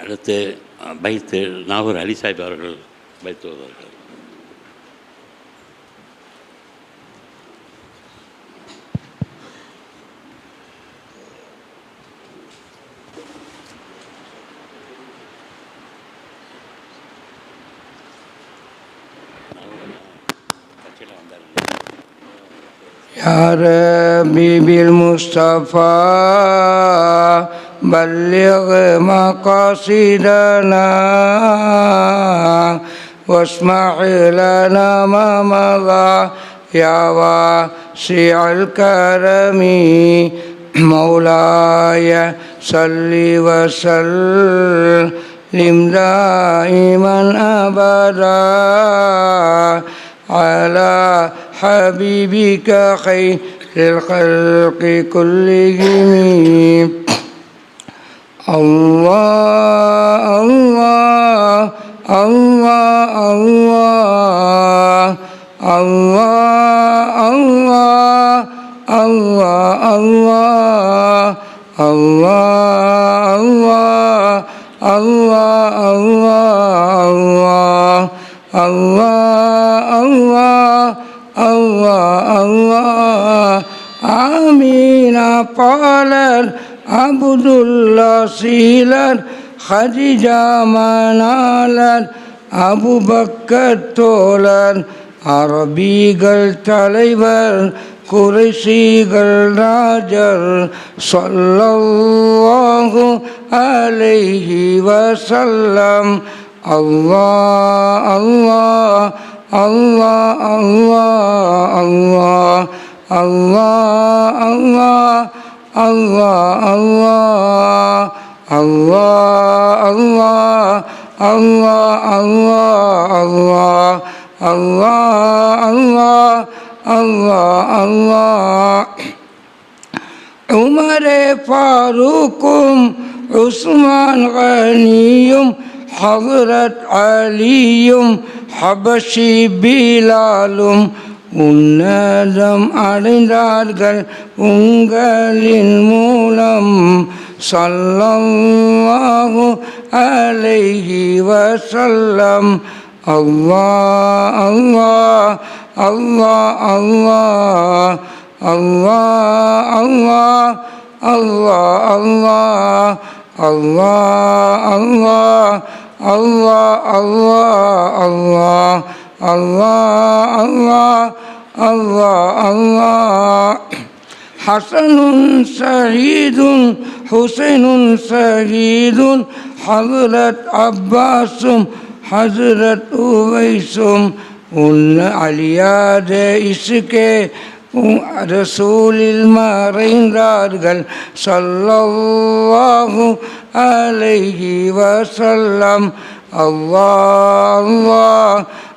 அடுத்து பைத்து நாகூர் அலி சாஹிப் அவர்கள் பைத்து வருவார்கள் يا ربي بالمصطفى بلغ مقاصدنا واسمع لنا ما مضى يا واسع الكرم. مولاي صل وسلم دائما أبدا على حبيبك خير الخلق كلهم. আল্লাহ আল্লাহ আল্লাহ আল্লাহ আল্লাহ আল্লাহ আল্লাহ আল্লাহ আল্লাহ আল্লাহ আল্লাহ আল্লাহ আল্লাহ আল্লাহ আল্লাহ আমিনা পালার அபுதுல்லா சீலர் ஹரிஜாமனாலர் அபுபக்கர் தோழர் அரபீகள் தலைவர் குறைசீகள் ராஜர் சொல்லு அலைஹி வசல்லம் அல்லா அல்லா அல்லா அல்லா அல்லா அல்லா அல்லா. அல்லாஹ் அல்லாஹ் அல்லாஹ் அல்லாஹ் அல்லாஹ் அல்லாஹ் அல்லாஹ் அல்லாஹ் அல்லாஹ் அல்லாஹ் அல்லாஹ் உமரே ஃபாரூக்கும் உஸ்மான் கனியும் ஹதரத் அலியும் ஹபஷி பீலாலும் உன்னதம் அடைந்தார்கள் உங்களின் மூலம் சல்லல்லாஹு அலைஹி வசல்லம் அவ்வா அவ்வா அவ்வா அவ்வா அவ்வா அவ்வா அவ்வா அவ்வா அவ்வா அவ்வா அவ்வா அவ்வா அல்லாஹ் அல்லாஹ் அல்லாஹ் அல்லாஹ் حسن شهيد حسين شهيد حضرت عباس حضرت أويس உன் அழியாத இசுக்கே ரசூலில் மறைந்தார்கள் சொல்லல்லாஹு அலைஹி வசல்லம் அல்லாஹ்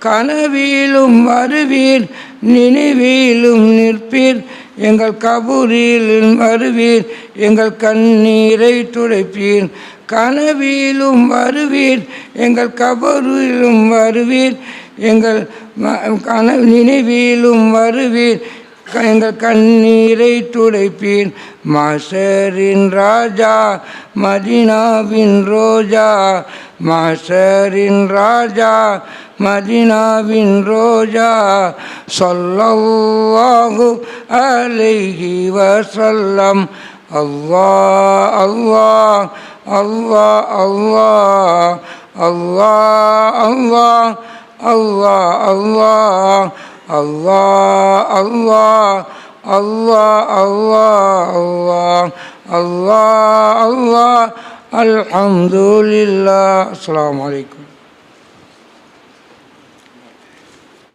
கனவிலும் வருவீர் நினைவிலும் நிற்பீர். எங்கள் கபூரிலும் வருவீர் எங்கள் கண்ணீரை துடைப்பீர். கனவிலும் வருவீர் எங்கள் கபூரிலும் வருவீர். எங்கள் கன நினைவிலும் வருவீர் எங்கள் கண்ணீரை துடைப்பீர் மாசரின் ராஜா மதினாவின் ரோஜா. மாசரின் ராஜா மதினாவின் ரோஜா. சொல்லல்லாஹு அலைஹி வசல்லம் அவ்வா அவ்வா அவ்வா அவ்வா அவ்வா அவ்வா الله الله الله الله الله الله الله الحمد لله. السلام عليكم.